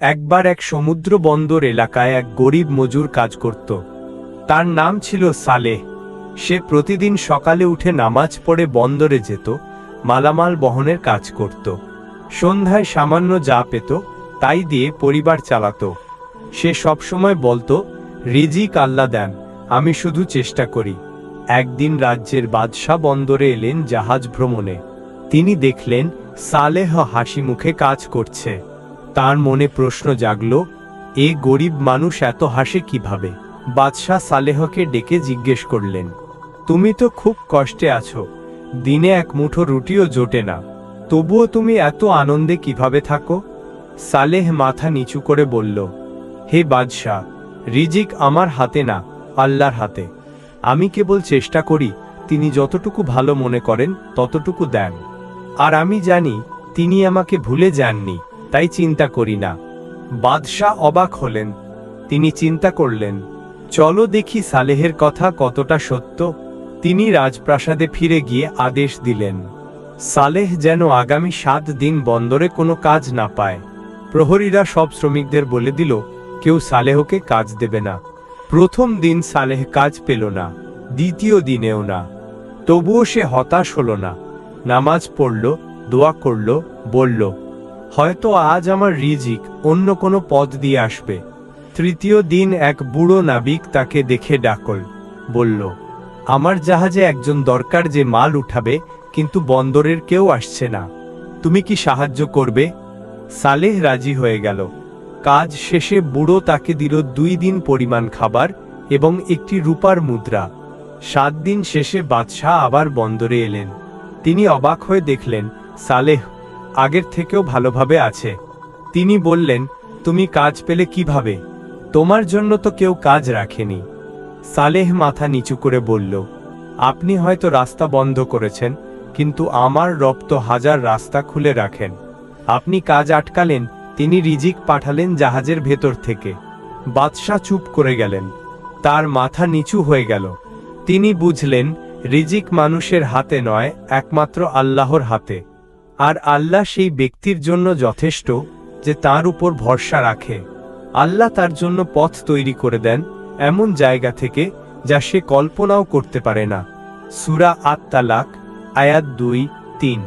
একবার এক সমুদ্র বন্দর এলাকায় এক গরিব মজুর কাজ করত। তার নাম ছিল সালেহ। সে প্রতিদিন সকালে উঠে নামাজ পড়ে বন্দরে যেত, মালামাল বহনের কাজ করত। সন্ধ্যায় সামান্য যা পেত, তাই দিয়ে পরিবার চালাত। সে সবসময় বলতো, রিজিক আল্লাহ দেন, আমি শুধু চেষ্টা করি। একদিন রাজ্যের বাদশাহ বন্দরে এলেন জাহাজ ভ্রমণে। তিনি দেখলেন, সালেহ হাসি মুখে কাজ করছে। তার মনে প্রশ্ন জাগল, এ গরিব মানুষ এত হাসে কীভাবে? বাদশাহ সালেহকে ডেকে জিজ্ঞেস করলেন, তুমি তো খুব কষ্টে আছো, দিনে এক মুঠো রুটিও জোটে না, তবুও তুমি এত আনন্দে কীভাবে থাকো? সালেহ মাথা নিচু করে বলল, হে বাদশাহ, রিজিক আমার হাতে না, আল্লাহর হাতে। আমি কেবল চেষ্টা করি, তিনি যতটুকু ভালো মনে করেন, ততটুকু দেন। আর আমি জানি, তিনি আমাকে ভুলে যাননি। তাই চিন্তা করি না। বাদশাহ অবাক হলেন। তিনি চিন্তা করলেন, চলো দেখি সালেহের কথা কতটা সত্য। তিনি রাজপ্রাসাদে ফিরে গিয়ে আদেশ দিলেন, সালেহ যেন আগামী সাত দিন বন্দরে কোনো কাজ না পায়। প্রহরীরা সব শ্রমিকদের বলে দিল, কেউ সালেহকে কাজ দেবে না। প্রথম দিন সালেহ কাজ পেল না, দ্বিতীয় দিনেও না। তবুও সে হতাশ হল না। নামাজ পড়ল, দোয়া করল, বলল হয়তো আজ আমার রিজিক অন্য কোনো পথ দিয়ে আসবে। তৃতীয় দিন এক বুড়ো নাবিক তাকে দেখে ডাকল, বলল, আমার জাহাজে একজন দরকার যে মাল উঠাবে, কিন্তু বন্দরের কেউ আসছে না। তুমি কি সাহায্য করবে? সালেহ রাজি হয়ে গেল। কাজ শেষে বুড়ো তাকে দিল দুই দিন পরিমাণ খাবার এবং একটি রূপার মুদ্রা। সাত দিন শেষে বাদশাহ আবার বন্দরে এলেন। তিনি অবাক হয়ে দেখলেন, সালেহ আগের থেকেও ভালোভাবে আছে। তিনি বললেন, তুমি কাজ পেলে কীভাবে? তোমার জন্য তো কেউ কাজ রাখেনি। সালেহ মাথা নিচু করে বলল, আপনি হয়তো রাস্তা বন্ধ করেছেন, কিন্তু আমার রব তো হাজার রাস্তা খুলে রাখেন। আপনি কাজ আটকালেন, তিনি রিজিক পাঠালেন জাহাজের ভেতর থেকে। বাদশাহ চুপ করে গেলেন। তার মাথা নিচু হয়ে গেল। তিনি বুঝলেন, রিজিক মানুষের হাতে নয়, একমাত্র আল্লাহর হাতে। আর আল্লাহ সেই ব্যক্তির জন্য যথেষ্ট, যে তার উপর ভরসা রাখে। আল্লাহ তার জন্য পথ তৈরি করে দেন এমন জায়গা থেকে, যা সে কল্পনাও করতে পারে না। সুরা আত্মালাক আয়াত দুই, তিন।